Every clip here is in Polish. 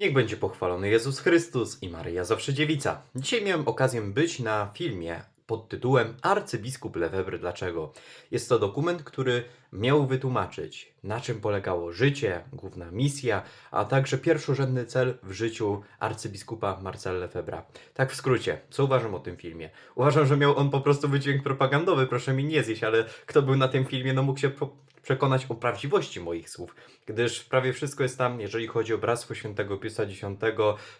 Niech będzie pochwalony Jezus Chrystus i Maryja Zawsze Dziewica. Dzisiaj miałem okazję być na filmie pod tytułem Arcybiskup Lefebvre Dlaczego? Jest to dokument, który miał wytłumaczyć, na czym polegało życie, główna misja, a także pierwszorzędny cel w życiu arcybiskupa Marcela Lefebvre'a. Tak w skrócie, co uważam o tym filmie? Uważam, że miał on po prostu wydźwięk propagandowy, proszę mi nie zjeść, ale kto był na tym filmie, no mógł się po- przekonać o prawdziwości moich słów, gdyż prawie wszystko jest tam, jeżeli chodzi o Bractwo Świętego Piusa X,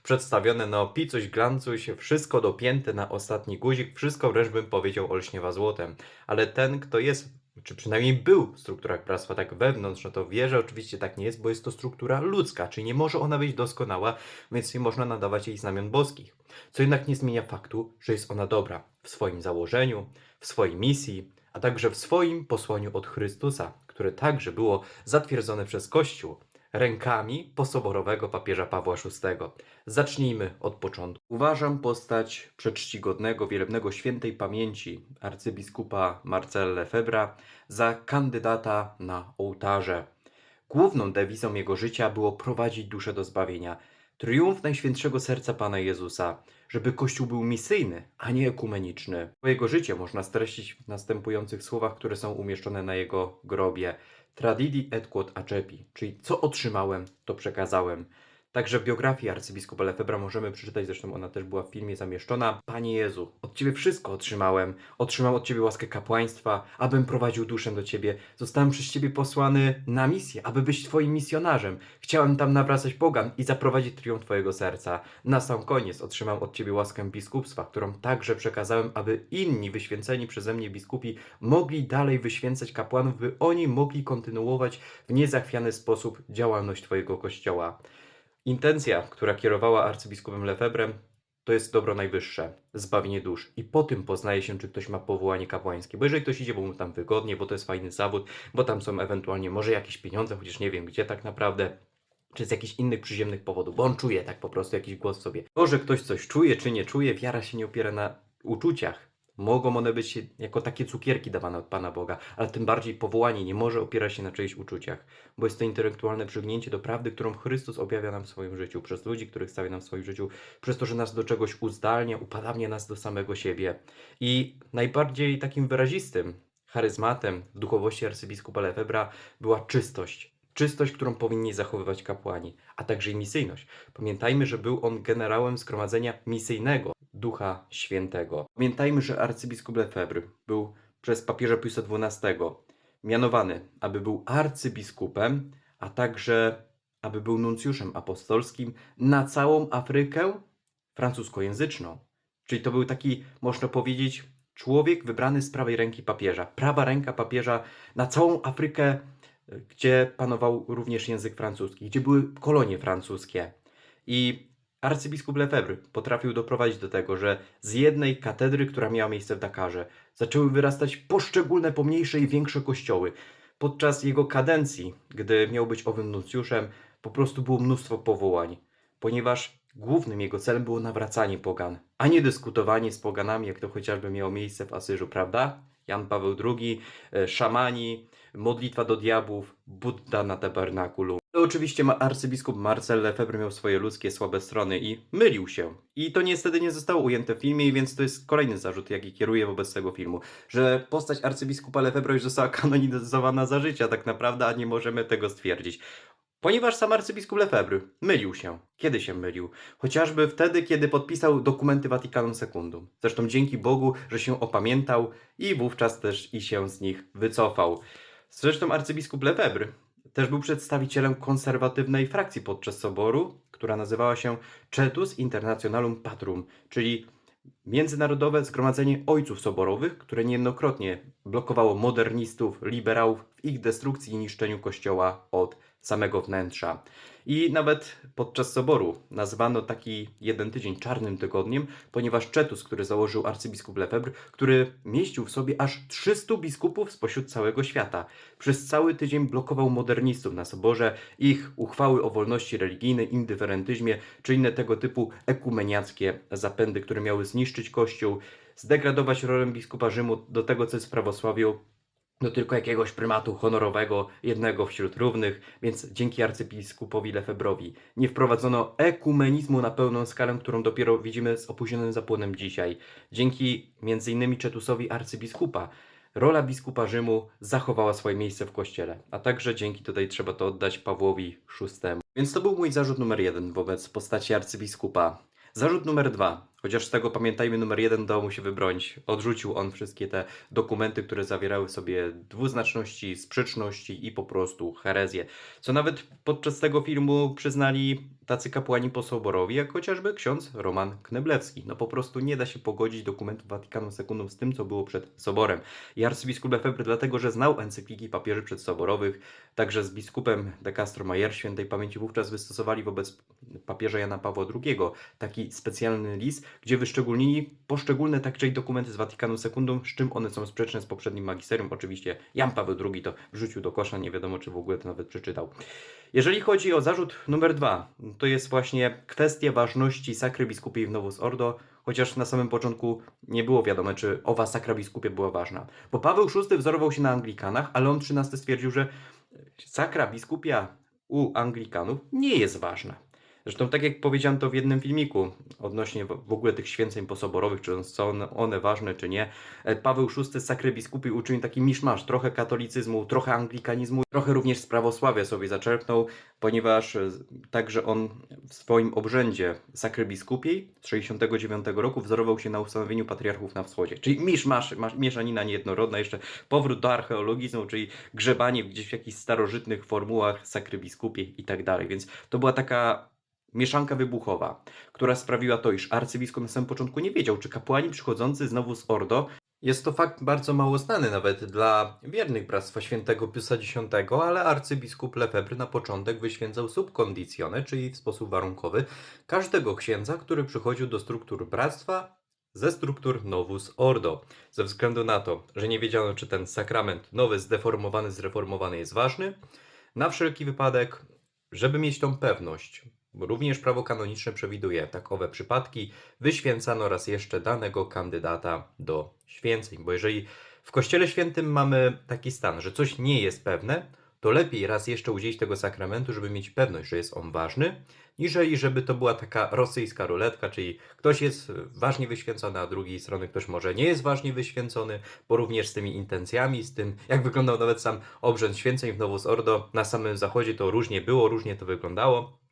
przedstawione na opicuś, glancuś, wszystko dopięte na ostatni guzik, wszystko wręcz bym powiedział olśniewa złotem. Ale ten, kto jest, czy przynajmniej był w strukturach bractwa tak wewnątrz, no to wie, że oczywiście tak nie jest, bo jest to struktura ludzka, czyli nie może ona być doskonała, więc nie można nadawać jej znamion boskich. Co jednak nie zmienia faktu, że jest ona dobra w swoim założeniu, w swojej misji, a także w swoim posłaniu od Chrystusa, które także było zatwierdzone przez Kościół rękami posoborowego papieża Pawła VI. Zacznijmy od początku. Uważam postać przeczcigodnego, wielebnego świętej pamięci arcybiskupa Marcela Lefebvre'a za kandydata na ołtarze. Główną dewizą jego życia było prowadzić duszę do zbawienia. Triumf Najświętszego Serca Pana Jezusa, żeby Kościół był misyjny, a nie ekumeniczny. Jego życie można streścić w następujących słowach, które są umieszczone na jego grobie. Tradidi et quod accepi, czyli co otrzymałem, to przekazałem. Także w biografii arcybiskupa Lefebvra możemy przeczytać, zresztą ona też była w filmie zamieszczona. Panie Jezu, od Ciebie wszystko otrzymałem. Otrzymałem od Ciebie łaskę kapłaństwa, abym prowadził duszę do Ciebie. Zostałem przez Ciebie posłany na misję, aby być Twoim misjonarzem. Chciałem tam nawracać pogan i zaprowadzić triumf Twojego serca. Na sam koniec otrzymam od Ciebie łaskę biskupstwa, którą także przekazałem, aby inni wyświęceni przeze mnie biskupi mogli dalej wyświęcać kapłanów, by oni mogli kontynuować w niezachwiany sposób działalność Twojego Kościoła. Intencja, która kierowała arcybiskupem Lefebrem, to jest dobro najwyższe, zbawienie dusz. I po tym poznaje się, czy ktoś ma powołanie kapłańskie. Bo jeżeli ktoś idzie, bo mu tam wygodnie, bo to jest fajny zawód, bo tam są ewentualnie może jakieś pieniądze, chociaż nie wiem gdzie tak naprawdę, czy z jakichś innych przyziemnych powodów, bo on czuje tak po prostu jakiś głos w sobie. To, że ktoś coś czuje, czy nie czuje, wiara się nie opiera na uczuciach. Mogą one być jako takie cukierki dawane od Pana Boga, ale tym bardziej powołanie nie może opierać się na czyichś uczuciach, bo jest to intelektualne przygnięcie do prawdy, którą Chrystus objawia nam w swoim życiu, przez ludzi, których stawia nam w swoim życiu, przez to, że nas do czegoś uzdalnia, upadawnia nas do samego siebie. I najbardziej takim wyrazistym charyzmatem w duchowości arcybiskupa Lefebra była czystość. Czystość, którą powinni zachowywać kapłani, a także i misyjność. Pamiętajmy, że był on generałem zgromadzenia misyjnego Ducha Świętego. Pamiętajmy, że arcybiskup Lefebvre był przez papieża Piusa XII mianowany, aby był arcybiskupem, a także aby był nuncjuszem apostolskim na całą Afrykę francuskojęzyczną. Czyli to był taki, można powiedzieć, człowiek wybrany z prawej ręki papieża. Prawa ręka papieża na całą Afrykę, gdzie panował również język francuski, gdzie były kolonie francuskie. I arcybiskup Lefebvre potrafił doprowadzić do tego, że z jednej katedry, która miała miejsce w Dakarze, zaczęły wyrastać poszczególne pomniejsze i większe kościoły. Podczas jego kadencji, gdy miał być owym nuncjuszem, po prostu było mnóstwo powołań, ponieważ głównym jego celem było nawracanie pogan, a nie dyskutowanie z poganami, jak to chociażby miało miejsce w Asyżu, prawda? Jan Paweł II, e, szamani, modlitwa do diabłów, Budda na tabernakulum. Oczywiście ma arcybiskup Marcel Lefebvre miał swoje ludzkie słabe strony i mylił się. I to niestety nie zostało ujęte w filmie, więc to jest kolejny zarzut, jaki kieruję wobec tego filmu, że postać arcybiskupa Lefebvre już została kanonizowana za życia tak naprawdę, a nie możemy tego stwierdzić. Ponieważ sam arcybiskup Lefebvre mylił się. Kiedy się mylił? Chociażby wtedy, kiedy podpisał dokumenty Vaticanum Secundum. Zresztą dzięki Bogu, że się opamiętał i wówczas też i się z nich wycofał. Zresztą arcybiskup Lefebvre też był przedstawicielem konserwatywnej frakcji podczas soboru, która nazywała się Cetus Internationalum Patrum, czyli Międzynarodowe Zgromadzenie Ojców Soborowych, które niejednokrotnie blokowało modernistów, liberałów w ich destrukcji i niszczeniu kościoła od samego wnętrza. I nawet podczas soboru nazwano taki jeden tydzień czarnym tygodniem, ponieważ Cetus, który założył arcybiskup Lefebvre, który mieścił w sobie aż 300 biskupów spośród całego świata, przez cały tydzień blokował modernistów na soborze, ich uchwały o wolności religijnej, indyferentyzmie czy inne tego typu ekumeniackie zapędy, które miały zniszczyć Kościół, zdegradować rolę biskupa Rzymu do tego, co jest w prawosławiu, do tylko jakiegoś prymatu honorowego, jednego wśród równych, więc dzięki arcybiskupowi Lefebrowi nie wprowadzono ekumenizmu na pełną skalę, którą dopiero widzimy z opóźnionym zapłonem dzisiaj. Dzięki m.in. Czetusowi arcybiskupa rola biskupa Rzymu zachowała swoje miejsce w kościele, a także dzięki tutaj trzeba to oddać Pawłowi VI. Więc to był mój zarzut numer jeden wobec postaci arcybiskupa. Zarzut numer dwa, chociaż z tego pamiętajmy, numer jeden dał mu się wybronić. Odrzucił on wszystkie te dokumenty, które zawierały w sobie dwuznaczności, sprzeczności i po prostu herezję. Co nawet podczas tego filmu przyznali tacy kapłani posoborowi, jak chociażby ksiądz Roman Kneblewski. No po prostu nie da się pogodzić dokumentów Watykanu Secundum z tym, co było przed soborem. I arcybiskup Lefebvre dlatego, że znał encykliki papieży przedsoborowych, także z biskupem de Castro Mayer świętej pamięci wówczas wystosowali wobec papieża Jana Pawła II taki specjalny list, gdzie wyszczególnili poszczególne także i dokumenty z Watykanu Secundum, z czym one są sprzeczne z poprzednim magisterium. Oczywiście Jan Paweł II to wrzucił do kosza, nie wiadomo czy w ogóle to nawet przeczytał. Jeżeli chodzi o zarzut numer dwa, to jest właśnie kwestia ważności sakry biskupiej w Novus Ordo, chociaż na samym początku nie było wiadome, czy owa sakra biskupia była ważna. Bo Paweł VI wzorował się na Anglikanach, ale on XIII stwierdził, że sakra biskupia u Anglikanów nie jest ważna. Zresztą tak jak powiedziałem to w jednym filmiku odnośnie w ogóle tych święceń posoborowych, czy są one, ważne, czy nie, e, Paweł VI z sakry biskupi uczynił taki miszmasz, trochę katolicyzmu, trochę anglikanizmu, trochę również z prawosławia sobie zaczerpnął, ponieważ e, także on w swoim obrzędzie sakry biskupiej z 69 roku wzorował się na ustanowieniu patriarchów na wschodzie. Czyli miszmasz, masz- mieszanina niejednorodna, jeszcze powrót do archeologizmu, czyli grzebanie gdzieś w jakichś starożytnych formułach sakry biskupiej i tak dalej. Więc to była taka mieszanka wybuchowa, która sprawiła to, iż arcybiskup na samym początku nie wiedział, czy kapłani przychodzący znowu z Ordo jest to fakt bardzo mało znany nawet dla wiernych Bractwa Świętego Piusa X, ale arcybiskup Lefebvre na początek wyświęcał subkondicjone, czyli w sposób warunkowy, każdego księdza, który przychodził do struktur bractwa ze struktur Novus Ordo. Ze względu na to, że nie wiedziano, czy ten sakrament nowy, zdeformowany, zreformowany jest ważny, na wszelki wypadek, żeby mieć tą pewność, również prawo kanoniczne przewiduje takowe przypadki, wyświęcano raz jeszcze danego kandydata do święceń. Bo jeżeli w Kościele Świętym mamy taki stan, że coś nie jest pewne, to lepiej raz jeszcze udzielić tego sakramentu, żeby mieć pewność, że jest on ważny, niżeli żeby to była taka rosyjska ruletka, czyli ktoś jest ważnie wyświęcony, a drugiej strony ktoś może nie jest ważnie wyświęcony, bo również z tymi intencjami, z tym jak wyglądał nawet sam obrzęd święceń w Novus Ordo na samym zachodzie, to różnie było, różnie to wyglądało.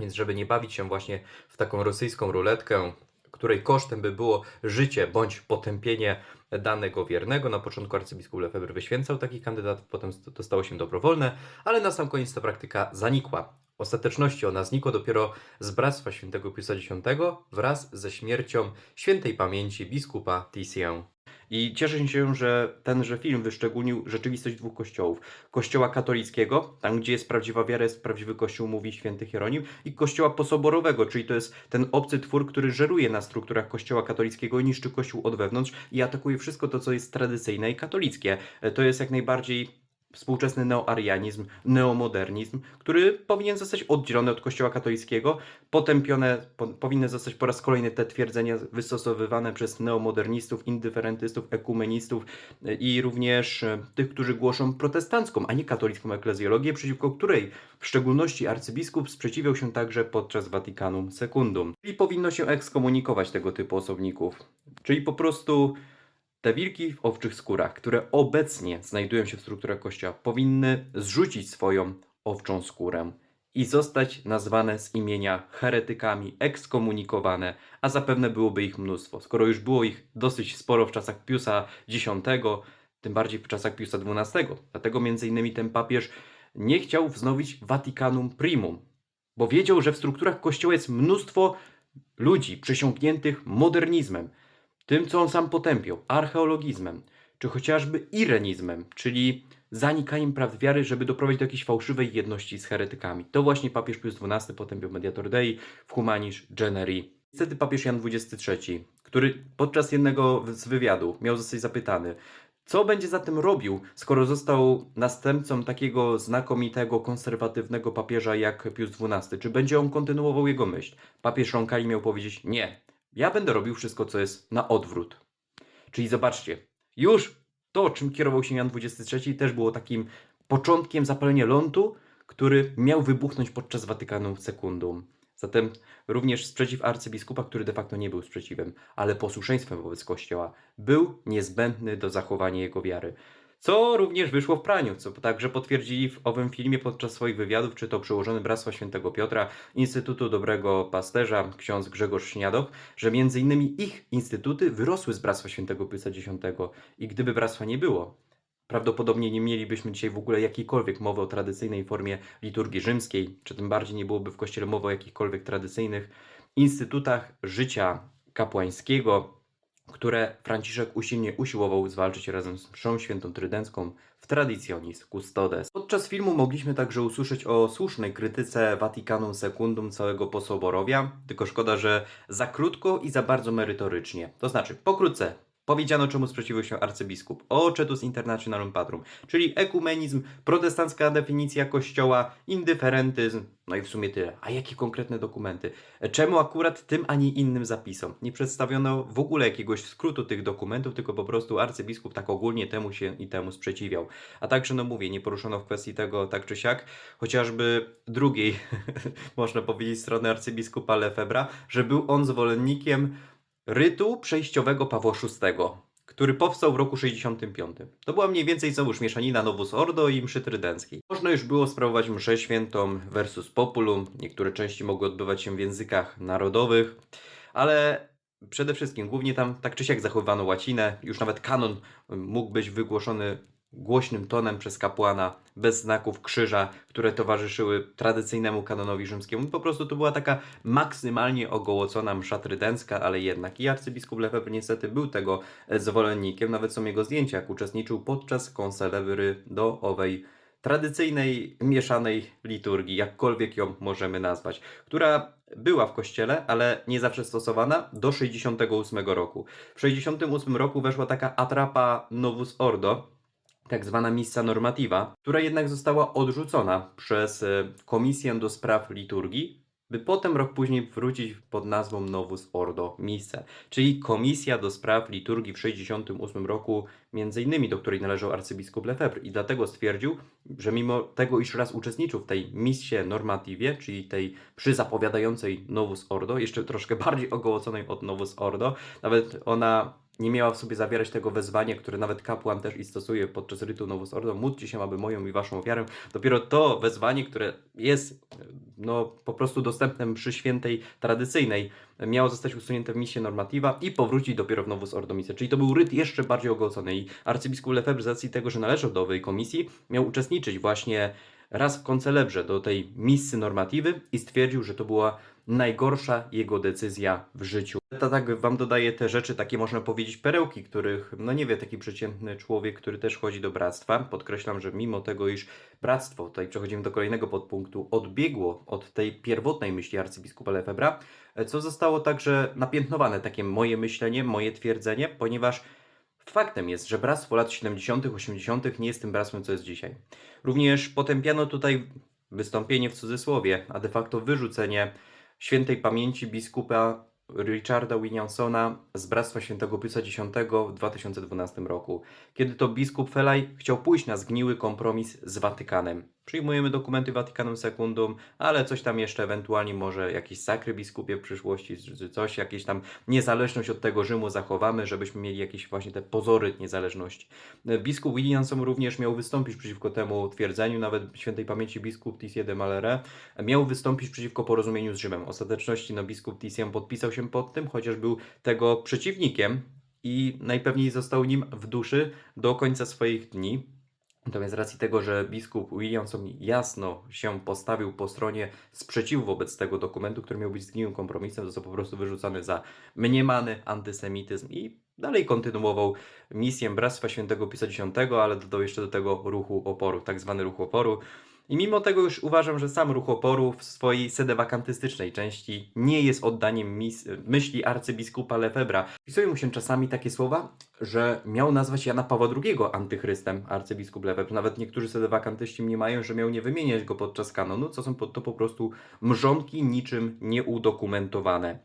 Więc żeby nie bawić się właśnie w taką rosyjską ruletkę, której kosztem by było życie bądź potępienie danego wiernego. Na początku arcybiskup Lefebvre wyświęcał takich kandydatów, potem to stało się dobrowolne, ale na sam koniec ta praktyka zanikła. W ostateczności ona znikła dopiero z Bractwa Świętego Piusa X wraz ze śmiercią świętej pamięci biskupa Tissien. I cieszę się, że tenże film wyszczególnił rzeczywistość dwóch kościołów. Kościoła katolickiego, tam gdzie jest prawdziwa wiara, jest prawdziwy kościół, mówi święty Hieronim, i kościoła posoborowego, czyli to jest ten obcy twór, który żeruje na strukturach kościoła katolickiego niszczy kościół od wewnątrz i atakuje wszystko to, co jest tradycyjne i katolickie. To jest jak najbardziej współczesny neoarianizm, neomodernizm, który powinien zostać oddzielony od kościoła katolickiego. Potępione po, powinny zostać po raz kolejny te twierdzenia wystosowywane przez neomodernistów, indyferentystów, ekumenistów e, i również e, tych, którzy głoszą protestancką, a nie katolicką eklezjologię, przeciwko której w szczególności arcybiskup sprzeciwiał się także podczas Vaticanum Secundum. Czyli powinno się ekskomunikować tego typu osobników. Czyli po prostu te wilki w owczych skórach, które obecnie znajdują się w strukturach kościoła, powinny zrzucić swoją owczą skórę i zostać nazwane z imienia heretykami, ekskomunikowane, a zapewne byłoby ich mnóstwo. Skoro już było ich dosyć sporo w czasach Piusa X, tym bardziej w czasach Piusa XII. Dlatego między innymi ten papież nie chciał wznowić Vaticanum Primum, bo wiedział, że w strukturach kościoła jest mnóstwo ludzi przesiąkniętych modernizmem, tym, co on sam potępiał, archeologizmem, czy chociażby irenizmem, czyli zanikaniem praw wiary, żeby doprowadzić do jakiejś fałszywej jedności z heretykami. To właśnie papież Pius XII potępiał Mediator Dei w Humanish Generis. Niestety papież Jan XXIII, który podczas jednego z wywiadów miał zostać zapytany, co będzie zatem robił, skoro został następcą takiego znakomitego, konserwatywnego papieża jak Pius XII? Czy będzie on kontynuował jego myśl? Papież Roncalli miał powiedzieć, nie, ja będę robił wszystko, co jest na odwrót. Czyli zobaczcie, już to, czym kierował się Jan XXIII, też było takim początkiem zapalenia lądu, który miał wybuchnąć podczas Watykanu Secundum. Zatem również sprzeciw arcybiskupa, który de facto nie był sprzeciwem, ale posłuszeństwem wobec Kościoła, był niezbędny do zachowania jego wiary. Co również wyszło w praniu, co także potwierdzili w owym filmie podczas swoich wywiadów, czy to przełożony Bractwa Świętego Piotra, Instytutu Dobrego Pasterza, ksiądz Grzegorz Śniadoch, że między innymi ich instytuty wyrosły z Bractwa Świętego Piusa X. I gdyby bractwa nie było, prawdopodobnie nie mielibyśmy dzisiaj w ogóle jakiejkolwiek mowy o tradycyjnej formie liturgii rzymskiej, czy tym bardziej nie byłoby w Kościele mowy o jakichkolwiek tradycyjnych instytutach życia kapłańskiego, które Franciszek usilnie usiłował zwalczyć razem z mszą świętą trydencką w Traditionis Custodes. Podczas filmu mogliśmy także usłyszeć o słusznej krytyce Vaticanum Secundum całego posoborowia, tylko szkoda, że za krótko i za bardzo merytorycznie. To znaczy, pokrótce, Powiedziano, czemu sprzeciwił się arcybiskup. O Cetus Internationalum Patrum, czyli ekumenizm, protestancka definicja kościoła, indyferentyzm, no i w sumie tyle. A jakie konkretne dokumenty? Czemu akurat tym, a nie innym zapisom? Nie przedstawiono w ogóle jakiegoś skrótu tych dokumentów, tylko po prostu arcybiskup tak ogólnie temu się i temu sprzeciwiał. A także, no mówię, nie poruszono w kwestii tego tak czy siak, chociażby drugiej, można powiedzieć, strony arcybiskupa Lefebra, że był on zwolennikiem rytu przejściowego Pawła VI, który powstał w roku 65. To była mniej więcej znowu mieszanina Novus Ordo i mszy trydenckiej. Można już było sprawować mszę świętą versus populum, niektóre części mogły odbywać się w językach narodowych, ale przede wszystkim głównie tam tak czy siak zachowywano łacinę, już nawet kanon mógł być wygłoszony głośnym tonem przez kapłana, bez znaków krzyża, które towarzyszyły tradycyjnemu kanonowi rzymskiemu. Po prostu to była taka maksymalnie ogołocona msza trydencka, ale jednak. I arcybiskup Lefebvre niestety był tego zwolennikiem, nawet są jego zdjęcia, jak uczestniczył podczas konselebry do owej tradycyjnej, mieszanej liturgii, jakkolwiek ją możemy nazwać, która była w kościele, ale nie zawsze stosowana do 68 roku. W 68 roku weszła taka atrapa Novus Ordo, tak zwana missa normativa, która jednak została odrzucona przez e, Komisję do Spraw Liturgii, by potem rok później wrócić pod nazwą Novus Ordo Misse, czyli Komisja do Spraw Liturgii w 68 roku, między innymi do której należał arcybiskup Lefebvre. I dlatego stwierdził, że mimo tego, iż raz uczestniczył w tej missie normativie, czyli tej przyzapowiadającej Novus Ordo, jeszcze troszkę bardziej ogołoconej od Novus Ordo, nawet ona nie miała w sobie zawierać tego wezwania, które nawet kapłan też i stosuje podczas rytu Novus Ordo, módlcie się, aby moją i waszą ofiarę. Dopiero to wezwanie, które jest no, po prostu dostępne przy świętej tradycyjnej, miało zostać usunięte w misję normativa i powrócić dopiero w Novus Ordo Misję. Czyli to był ryt jeszcze bardziej ogolcony i arcybiskup Lefebvre z racji tego, że należał do owej komisji, miał uczestniczyć właśnie raz w koncelebrze do tej misy normatywy i stwierdził, że to była najgorsza jego decyzja w życiu. To tak wam dodaję te rzeczy, takie można powiedzieć perełki, których no nie wie taki przeciętny człowiek, który też chodzi do bractwa. Podkreślam, że mimo tego, iż bractwo, tutaj przechodzimy do kolejnego podpunktu, odbiegło od tej pierwotnej myśli arcybiskupa Lefebra, co zostało także napiętnowane, takie moje myślenie, moje twierdzenie, ponieważ Faktem jest, że bractwo lat 70., 80. nie jest tym bractwem, co jest dzisiaj. Również potępiano tutaj wystąpienie w cudzysłowie, a de facto wyrzucenie świętej pamięci biskupa Richarda Williamsona z Bractwa Świętego Piusa X w 2012 roku, kiedy to biskup Felaj chciał pójść na zgniły kompromis z Watykanem. Przyjmujemy dokumenty Watykanum Secundum, ale coś tam jeszcze ewentualnie może jakieś sakry biskupie w przyszłości, czy coś, jakieś tam niezależność od tego Rzymu zachowamy, żebyśmy mieli jakieś właśnie te pozory niezależności. Biskup Williamson również miał wystąpić przeciwko temu twierdzeniu, nawet świętej pamięci biskup Tissier de Malere miał wystąpić przeciwko porozumieniu z Rzymem. Ostateczności no, biskup Tissier podpisał się pod tym, chociaż był tego przeciwnikiem i najpewniej został nim w duszy do końca swoich dni. Natomiast z racji tego, że biskup Williamson jasno się postawił po stronie sprzeciwu wobec tego dokumentu, który miał być zgniłym kompromisem, został po prostu wyrzucony za mniemany antysemityzm i dalej kontynuował misję Bractwa Świętego Pisa X, ale dodał jeszcze do tego ruchu oporu, tak zwany ruch oporu. I mimo tego już uważam, że sam ruch oporu w swojej sedewakantystycznej części nie jest oddaniem myśli arcybiskupa Lefebra. Pisują mu się czasami takie słowa, że miał nazwać Jana Pawła II antychrystem, arcybiskup Lefebvre. Nawet niektórzy sedewakantyści mniemają, że miał nie wymieniać go podczas kanonu, co są to po prostu mrzonki niczym nieudokumentowane.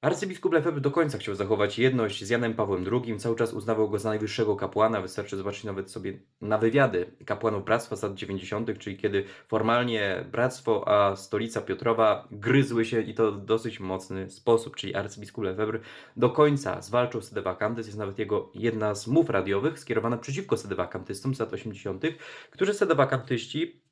Arcybiskup Lefebvre do końca chciał zachować jedność z Janem Pawłem II, cały czas uznawał go za najwyższego kapłana. Wystarczy zobaczyć nawet sobie na wywiady kapłanów Bractwa z lat 90., czyli kiedy formalnie Bractwo a stolica Piotrowa gryzły się i to w dosyć mocny sposób, czyli arcybiskup Lefebvre do końca zwalczył sedewakantys. Jest nawet jego jedna z mów radiowych skierowana przeciwko sedewakantystom z lat 80., którzy sedewakantyści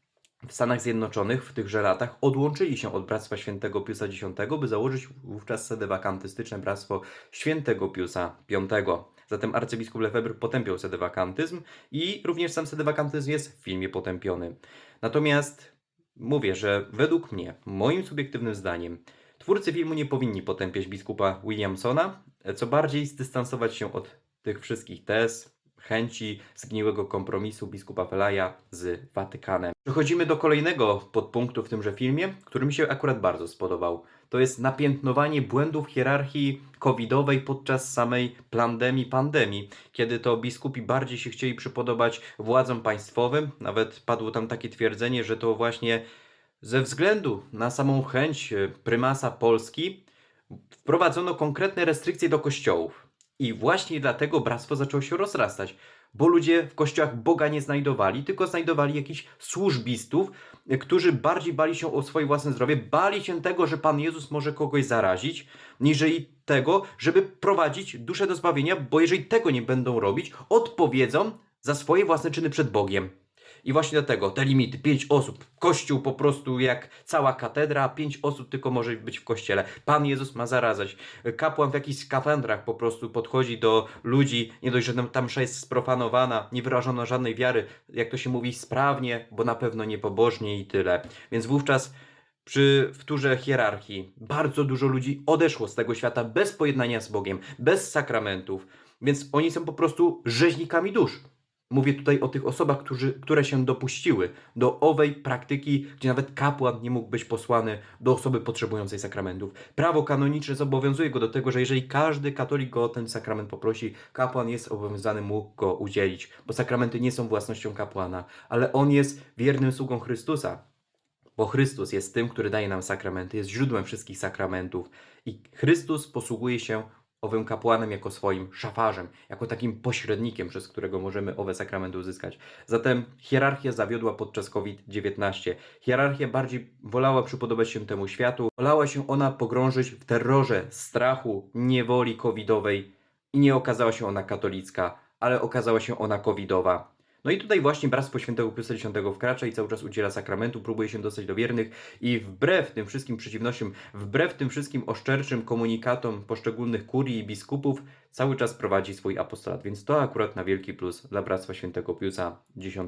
w Stanach Zjednoczonych w tychże latach odłączyli się od Bractwa Świętego Piusa X, by założyć wówczas sedewakantystyczne Bractwo Świętego Piusa V. Zatem arcybiskup Lefebvre potępiał sedewakantyzm i również sam sedewakantyzm jest w filmie potępiony. Natomiast mówię, że według mnie, moim subiektywnym zdaniem, twórcy filmu nie powinni potępiać biskupa Williamsona, co bardziej zdystansować się od tych wszystkich tez, chęci zgniłego kompromisu biskupa Pelaja z Watykanem. Przechodzimy do kolejnego podpunktu w tymże filmie, który mi się akurat bardzo spodobał. To jest napiętnowanie błędów hierarchii covidowej podczas samej pandemii, pandemii, kiedy to biskupi bardziej się chcieli przypodobać władzom państwowym. Nawet padło tam takie twierdzenie, że to właśnie ze względu na samą chęć prymasa Polski wprowadzono konkretne restrykcje do kościołów. I właśnie dlatego bractwo zaczęło się rozrastać, bo ludzie w kościołach Boga nie znajdowali, tylko znajdowali jakichś służbistów, którzy bardziej bali się o swoje własne zdrowie, bali się tego, że Pan Jezus może kogoś zarazić, niżeli tego, żeby prowadzić duszę do zbawienia, bo jeżeli tego nie będą robić, odpowiedzą za swoje własne czyny przed Bogiem. I właśnie dlatego te limity, 5 osób, kościół po prostu jak cała katedra, 5 osób tylko może być w kościele. Pan Jezus ma zarazać. Kapłan w jakichś skafandrach po prostu podchodzi do ludzi, nie dość, że tam msza jest sprofanowana, nie wyrażono żadnej wiary, jak to się mówi, sprawnie, bo na pewno niepobożnie i tyle. Więc wówczas przy wtórze hierarchii bardzo dużo ludzi odeszło z tego świata bez pojednania z Bogiem, bez sakramentów, więc oni są po prostu rzeźnikami dusz. Mówię tutaj o tych osobach, którzy, które się dopuściły do owej praktyki, gdzie nawet kapłan nie mógł być posłany do osoby potrzebującej sakramentów. Prawo kanoniczne zobowiązuje go do tego, że jeżeli każdy katolik go o ten sakrament poprosi, kapłan jest obowiązany mu go udzielić, bo sakramenty nie są własnością kapłana, ale on jest wiernym sługą Chrystusa. Bo Chrystus jest tym, który daje nam sakramenty, jest źródłem wszystkich sakramentów i Chrystus posługuje się owym kapłanem jako swoim szafarzem, jako takim pośrednikiem, przez którego możemy owe sakramenty uzyskać. Zatem hierarchia zawiodła podczas COVID-19. Hierarchia bardziej wolała przypodobać się temu światu, wolała się ona pogrążyć w terrorze, strachu, niewoli covidowej i nie okazała się ona katolicka, ale okazała się ona covidowa. No i tutaj właśnie Bractwo Świętego Piusa X wkracza i cały czas udziela sakramentu, próbuje się dostać do wiernych i wbrew tym wszystkim przeciwnościom, wbrew tym wszystkim oszczerczym komunikatom poszczególnych kurii i biskupów, cały czas prowadzi swój apostolat, więc to akurat na wielki plus dla Bractwa Świętego Piusa X.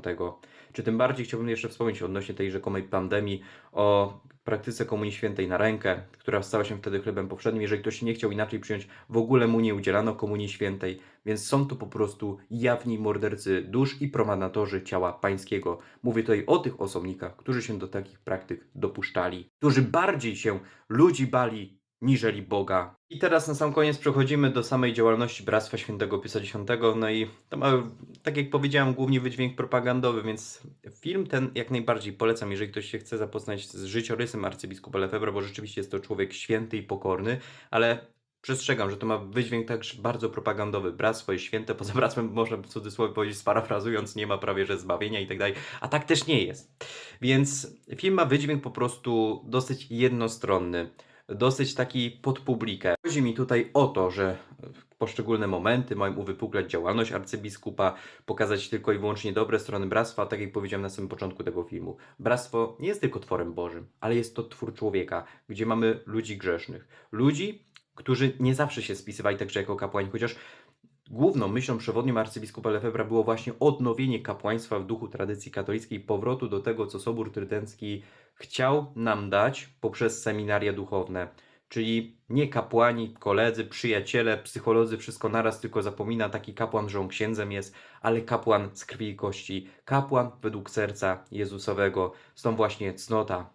Czy tym bardziej chciałbym jeszcze wspomnieć odnośnie tej rzekomej pandemii o praktyce Komunii Świętej na rękę, która stała się wtedy chlebem powszednim. Jeżeli ktoś nie chciał inaczej przyjąć, w ogóle mu nie udzielano Komunii Świętej, więc są to po prostu jawni mordercy dusz i promanatorzy ciała pańskiego. Mówię tutaj o tych osobnikach, którzy się do takich praktyk dopuszczali, którzy bardziej się ludzi bali niżeli Boga. I teraz na sam koniec przechodzimy do samej działalności Bractwa Świętego Piusa X. No i to ma, tak jak powiedziałem, głównie wydźwięk propagandowy, więc film ten jak najbardziej polecam, jeżeli ktoś się chce zapoznać z życiorysem arcybiskupa Lefebvre, bo rzeczywiście jest to człowiek święty i pokorny, ale Przestrzegam, że to ma wydźwięk także bardzo propagandowy. Bractwo jest święte, poza bractwem można w cudzysłowie powiedzieć, sparafrazując, nie ma prawie że zbawienia i tak dalej, a tak też nie jest. Więc film ma wydźwięk po prostu dosyć jednostronny dosyć taki pod publikę. Chodzi mi tutaj o to, że poszczególne momenty mają uwypuklać działalność arcybiskupa, pokazać tylko i wyłącznie dobre strony bractwa, tak jak powiedziałem na samym początku tego filmu. Bractwo nie jest tylko tworem Bożym, ale jest to twór człowieka, gdzie mamy ludzi grzesznych. Ludzi, którzy nie zawsze się spisywali także jako kapłani, chociaż Główną myślą przewodnią arcybiskupa Lefebvre było właśnie odnowienie kapłaństwa w duchu tradycji katolickiej, powrotu do tego, co Sobór Trydencki chciał nam dać poprzez seminaria duchowne. Czyli nie kapłani, koledzy, przyjaciele, psycholodzy, wszystko naraz, tylko zapomina taki kapłan, że on księdzem jest, ale kapłan z krwi i kości, kapłan według serca Jezusowego, stąd właśnie cnota,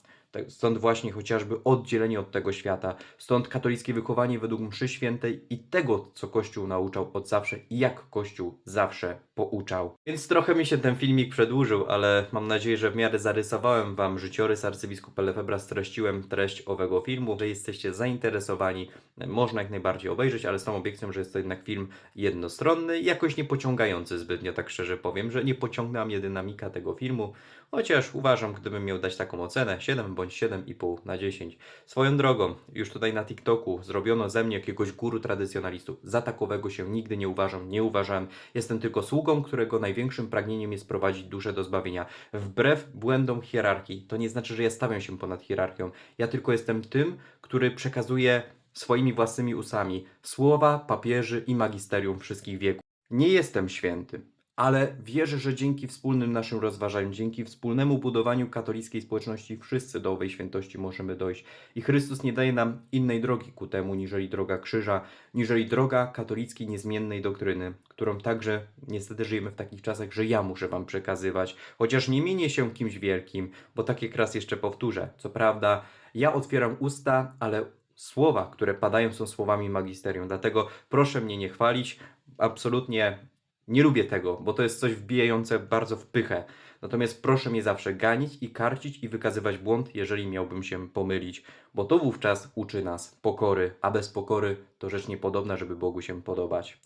Stąd właśnie chociażby oddzielenie od tego świata, stąd katolickie wychowanie według mszy świętej i tego, co Kościół nauczał od zawsze i jak Kościół zawsze pouczał. Więc trochę mi się ten filmik przedłużył, ale mam nadzieję, że w miarę zarysowałem Wam życiorys arcybiskupa Lefebvra, streściłem treść owego filmu, że jesteście zainteresowani, można jak najbardziej obejrzeć, ale z tą obiekcją, że jest to jednak film jednostronny jakoś nie pociągający zbytnio, tak szczerze powiem, że nie pociągnęła mnie dynamika tego filmu, chociaż uważam, gdybym miał dać taką ocenę, 7 bądź 7,5 na 10. Swoją drogą, już tutaj na TikToku zrobiono ze mnie jakiegoś guru tradycjonalistów. Za takowego się nigdy nie uważam, nie uważałem. Jestem tylko sługą, którego największym pragnieniem jest prowadzić duszę do zbawienia. Wbrew błędom hierarchii, to nie znaczy, że ja stawiam się ponad hierarchią. Ja tylko jestem tym, który przekazuje swoimi własnymi usami słowa papieży i magisterium wszystkich wieków. Nie jestem święty, ale wierzę, że dzięki wspólnym naszym rozważaniom, dzięki wspólnemu budowaniu katolickiej społeczności wszyscy do owej świętości możemy dojść. I Chrystus nie daje nam innej drogi ku temu, niżeli droga krzyża, niżeli droga katolickiej niezmiennej doktryny, którą także niestety żyjemy w takich czasach, że ja muszę wam przekazywać, chociaż nie mienię się kimś wielkim, bo tak jak raz jeszcze powtórzę, co prawda ja otwieram usta, ale słowa, które padają są słowami magisterium, dlatego proszę mnie nie chwalić, absolutnie nie lubię tego, bo to jest coś wbijające bardzo w pychę. Natomiast proszę mnie zawsze ganić i karcić i wykazywać błąd, jeżeli miałbym się pomylić, bo to wówczas uczy nas pokory, a bez pokory to rzecz niepodobna, żeby Bogu się podobać.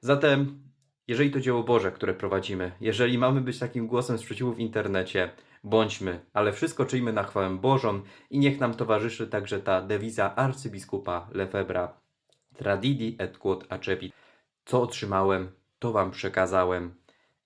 Zatem, jeżeli to dzieło Boże, które prowadzimy, jeżeli mamy być takim głosem sprzeciwu w internecie, bądźmy, ale wszystko czyjmy na chwałę Bożą i niech nam towarzyszy także ta dewiza arcybiskupa Lefebra Tradidi et quod accepit. Co otrzymałem, to wam przekazałem.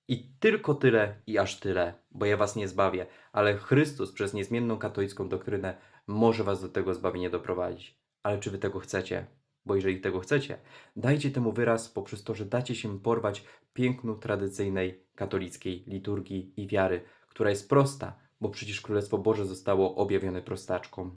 I tylko tyle i aż tyle, bo ja was nie zbawię, ale Chrystus przez niezmienną katolicką doktrynę może was do tego zbawienia doprowadzić. Ale czy wy tego chcecie? Bo jeżeli tego chcecie, dajcie temu wyraz poprzez to, że dacie się porwać pięknu tradycyjnej katolickiej liturgii i wiary, która jest prosta, bo przecież Królestwo Boże zostało objawione prostaczką.